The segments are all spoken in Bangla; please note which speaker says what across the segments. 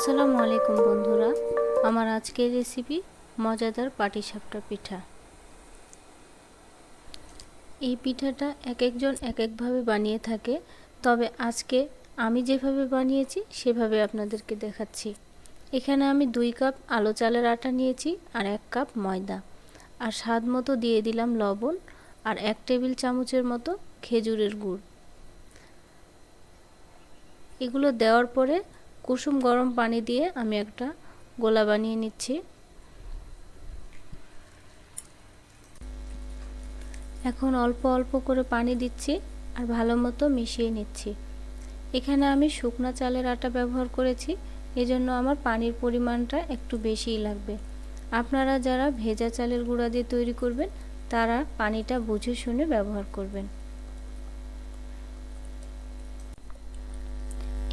Speaker 1: আসসালামু আলাইকুম বন্ধুরা। আমার আজকের রেসিপি মজাদার পাটিসাপটা পিঠা। এই পিঠাটা এক একজন এক একভাবে বানিয়ে থাকে। তবে আজকে আমি যেভাবে বানিয়েছি, সেভাবে আপনাদেরকে দেখাচ্ছি। এখানে আমি দুই কাপ আলো চালের আটা নিয়েছি আর এক কাপ ময়দা। আর স্বাদ মতো দিয়ে দিলাম লবণ আর এক টেবিল চামচের মতো খেজুরের গুড়। এগুলো দেওয়ার পরে কুসুম গরম পানি দিয়ে আমি একটা গোলা বানিয়ে নিচ্ছি। এখন অল্প অল্প করে পানি দিচ্ছি আর ভালো মতো মিশিয়ে নিচ্ছি। এখানে আমি শুকনা চালের আটা ব্যবহার করেছি, এজন্য আমার পানির পরিমাণটা একটু বেশিই লাগবে। আপনারা যারা ভেজা চালের গুঁড়া দিয়ে তৈরি করবেন, তারা পানিটা বুঝে শুনে ব্যবহার করবেন।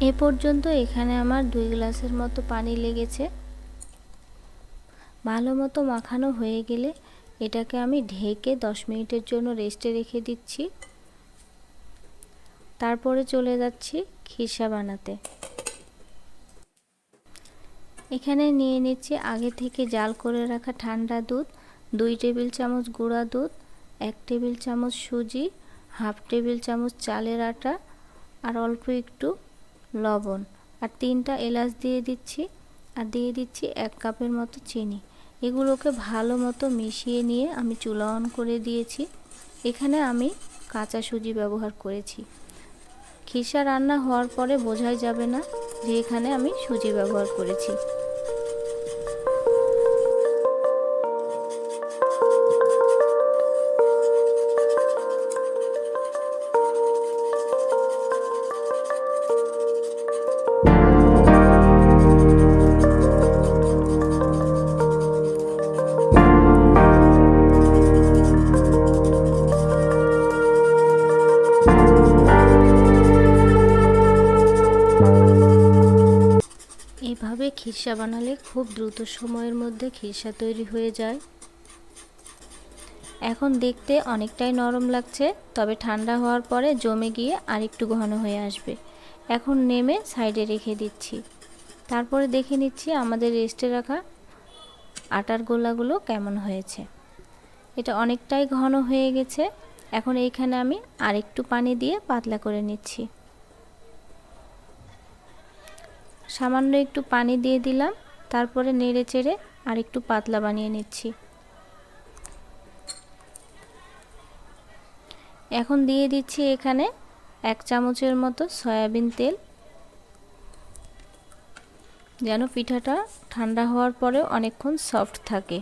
Speaker 1: এ পর্যন্ত এখানে আমার দুই গ্লাসের মতো পানি লেগেছে। ভালো মতো মাখানো হয়ে গেলে এটাকে আমি ঢেকে দশ মিনিটের জন্য রেস্টে রেখে দিচ্ছি। তারপরে চলে যাচ্ছি খিসা বানাতে। এখানে নিয়ে নিচ্ছি আগে থেকে জাল করে রাখা ঠান্ডা দুধ, দুই টেবিল চামচ গুঁড়া দুধ, এক টেবিল চামচ সুজি, হাফ টেবিল চামচ চালের আটা, আর অল্প একটু লবণ। আর তিনটা এলাচ দিয়ে দিচ্ছি। আর দিয়ে দিচ্ছি এক কাপের মতো চিনি। এগুলোকে ভালো মতো মিশিয়ে নিয়ে আমি চুলা অন করে দিয়েছি। এখানে আমি কাঁচা সুজি ব্যবহার করেছি। খিসা রান্না হওয়ার পরে বোঝাই যাবে না যে এখানে আমি সুজি ব্যবহার করেছি। খিরসা বানালে খুব দ্রুত সময়ের মধ্যে খিরসা তৈরি হয়ে যায়। এখন দেখতে অনেকটাই নরম লাগছে, তবে ঠান্ডা হওয়ার পরে জমে গিয়ে আরেকটু ঘন হয়ে আসবে। এখন নেমে সাইডে রেখে দিচ্ছি। তারপরে দেখে নিচ্ছি আমাদের রেস্টে রাখা আটার গোলাগুলো কেমন হয়েছে। এটা অনেকটাই ঘন হয়ে গেছে। এখন এইখানে আমি আরেকটু পানি দিয়ে পাতলা করে নিচ্ছি। সামান্য একটু পানি দিয়ে দিলাম, তারপরে নেড়ে চেড়ে আর একটু পাতলা বানিয়ে নিচ্ছি। এখন দিয়ে দিচ্ছি এখানে এক চামচের মতো সয়াবিন তেল। যেন পিঠাটা ঠান্ডা হওয়ার পরেও অনেকক্ষণ সফট থাকে।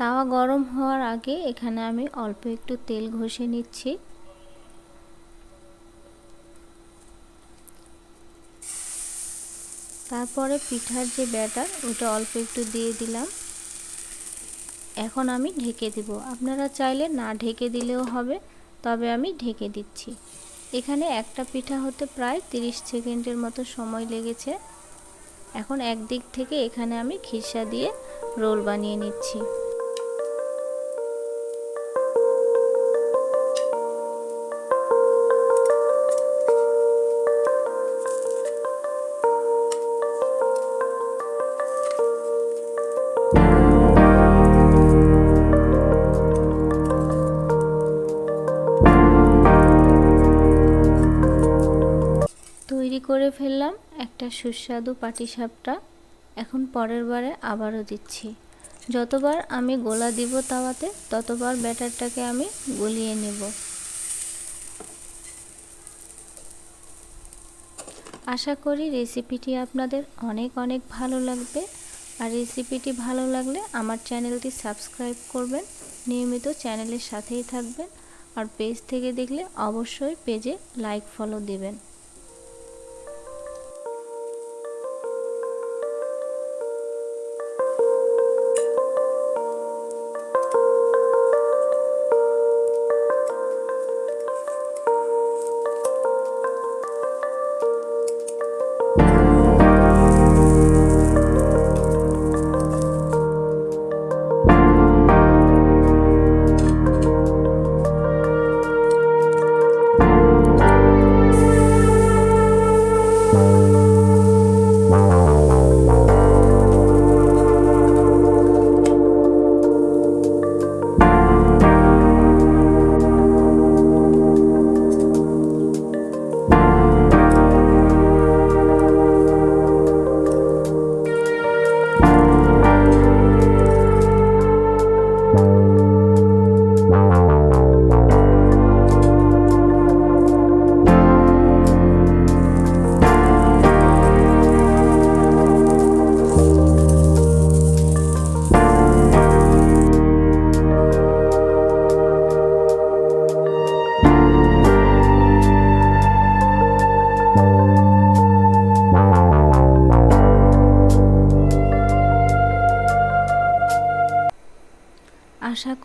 Speaker 1: তাওয়া গরম হওয়ার আগে এখানে আমি অল্প একটু তেল ঘষে নিচ্ছি। তারপরে পিঠার যে ব্যাটার, ওটা অল্প একটু দিয়ে দিলাম। এখন আমি ঢেকে দিব। আপনারা চাইলে না ঢেকে দিলেও হবে, তবে আমি ঢেকে দিচ্ছি। এখানে একটা পিঠা হতে প্রায় 30 সেকেন্ডের মতো সময় লেগেছে। এখন একদিক থেকে এখানে আমি খিসা দিয়ে রোল বানিয়ে নিচ্ছি। তৈরি করে ফেললাম একটা সুস্বাদু পাটিসাপটা। এখন পরের বারে আবারও দিচ্ছি। যতবার আমি গোলা দিব তাওয়াতে, ততবার ব্যাটারটাকে আমি গলিয়ে নেব। আশা করি রেসিপিটি আপনাদের অনেক অনেক ভালো লাগবে। আর রেসিপিটি ভালো লাগলে আমার চ্যানেলটি সাবস্ক্রাইব করবেন, নিয়মিত চ্যানেলের সাথেই থাকবেন। আর পেজ থেকে দেখলে অবশ্যই পেজে লাইক, ফলো দিবেন।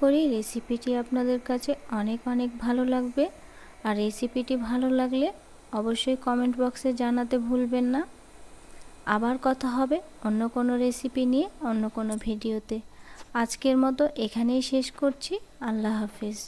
Speaker 1: করি রেসিপিটি আপনাদের কাছে অনেক অনেক ভালো লাগবে। আর রেসিপিটি ভালো লাগলে অবশ্যই কমেন্ট বক্সে জানাতে ভুলবেন না। আবার কথা হবে অন্য কোনো রেসিপি নিয়ে অন্য কোনো ভিডিওতে। আজকের মতো এখানেই শেষ করছি। আল্লাহ হাফিজ।